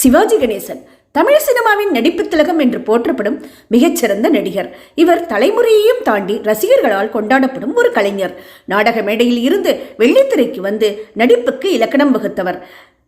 சிவாஜி கணேசன் தமிழ் சினிமாவின் நடிப்பு திலகம் என்று போற்றப்படும் மிகச்சிறந்த நடிகர். இவர் தலைமுறையையும் தாண்டி ரசிகர்களால் கொண்டாடப்படும் ஒரு கலைஞர். நாடக மேடையில் இருந்து வெள்ளித்திரைக்கு வந்து நடிப்புக்கு இலக்கணம் வகுத்தவர்.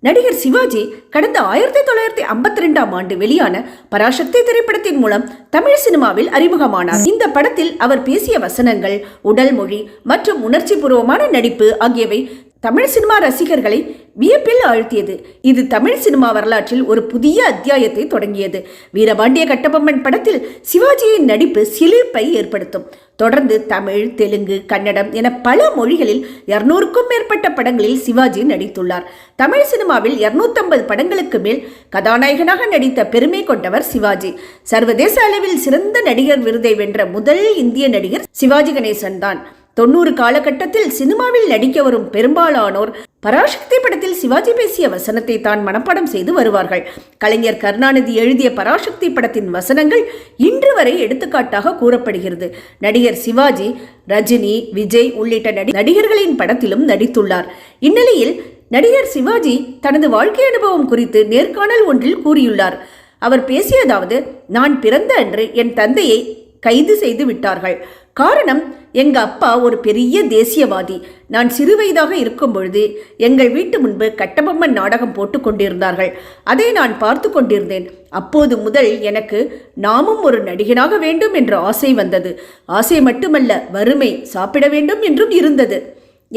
நடிகர் சிவாஜி கடந்த ஆயிரத்தி தொள்ளாயிரத்தி ஐம்பத்தி ரெண்டாம் ஆண்டு வெளியான பராசக்தி திரைப்படத்தின் மூலம் தமிழ் சினிமாவில் அறிமுகமானார். இந்த படத்தில் அவர் பேசிய வசனங்கள் உடல் மொழி மற்றும் உணர்ச்சி பூர்வமான நடிப்பு ஆகியவை தமிழ் சினிமா ரசிகர்களை வியப்பில் ஆழ்த்தியது. இது தமிழ் சினிமா வரலாற்றில் ஒரு புதிய அத்தியாயத்தை தொடங்கியது. வீரபாண்டிய கட்டபொம்மன் படத்தில் சிவாஜியின் நடிப்பு சிலிர்ப்பை ஏற்படுத்தும். தொடர்ந்து தமிழ் தெலுங்கு கன்னடம் என பல மொழிகளில் இருநூறுக்கும் மேற்பட்ட படங்களில் சிவாஜி நடித்துள்ளார். தமிழ் சினிமாவில் இருநூத்தம்பது படங்களுக்கு மேல் கதாநாயகனாக நடித்த பெருமை கொண்டவர் சிவாஜி. சர்வதேச அளவில் சிறந்த நடிகர் விருதை வென்ற முதல் இந்திய நடிகர் சிவாஜி கணேசன் தான். தொண்ணூறு காலகட்டத்தில் சினிமாவில் நடிக்க வரும் பெரும்பாலானோர் பராசக்தி படத்தில் சிவாஜி பேசிய வசனத்தை தான் மனப்பாடம் செய்து வருவார்கள். கலைஞர் கருணாநிதி எழுதிய பராசக்தி படத்தின் வசனங்கள் இன்று வரை எடுத்துக்காட்டாக கூறப்படுகிறது. நடிகர் சிவாஜி ரஜினி விஜய் உள்ளிட்ட நடி நடிகர்களின் படத்திலும் நடித்துள்ளார். இந்நிலையில் நடிகர் சிவாஜி தனது வாழ்க்கை அனுபவம் குறித்து நேர்காணல் ஒன்றில் கூறியுள்ளார். அவர் பேசியதாவது நான் பிறந்த அன்று என் தந்தையை கைது செய்து விட்டார்கள். காரணம் எங்க அப்பா ஒரு பெரிய தேசியவாதி. நான் சிறுவயதாக இருக்கும் பொழுது எங்கள் வீட்டு முன்பு கட்டபொம்மன் நாடகம் போட்டு கொண்டிருந்தார்கள். அதை நான் பார்த்து கொண்டிருந்தேன். அப்போது முதல் எனக்கு நாமும் ஒரு நடிகனாக வேண்டும் என்ற ஆசை வந்தது. ஆசை மட்டுமல்ல வறுமை சாப்பிட வேண்டும் என்றும் இருந்தது.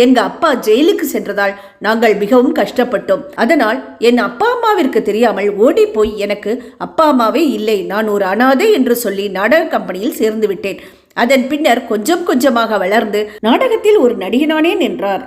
எங்க அப்பா ஜெயிலுக்கு சென்றதால் நாங்கள் மிகவும் கஷ்டப்பட்டோம். அதனால் என் அப்பா அம்மாவிற்கு தெரியாமல் ஓடி போய் எனக்கு அப்பா அம்மாவே இல்லை நான் ஒரு அனாதை என்று சொல்லி நாடக கம்பெனியில் சேர்ந்து விட்டேன். அதன் பின்னர் கொஞ்சம் கொஞ்சமாக வளர்ந்து நாடகத்தில் ஒரு நடிகனானேன் என்றார்.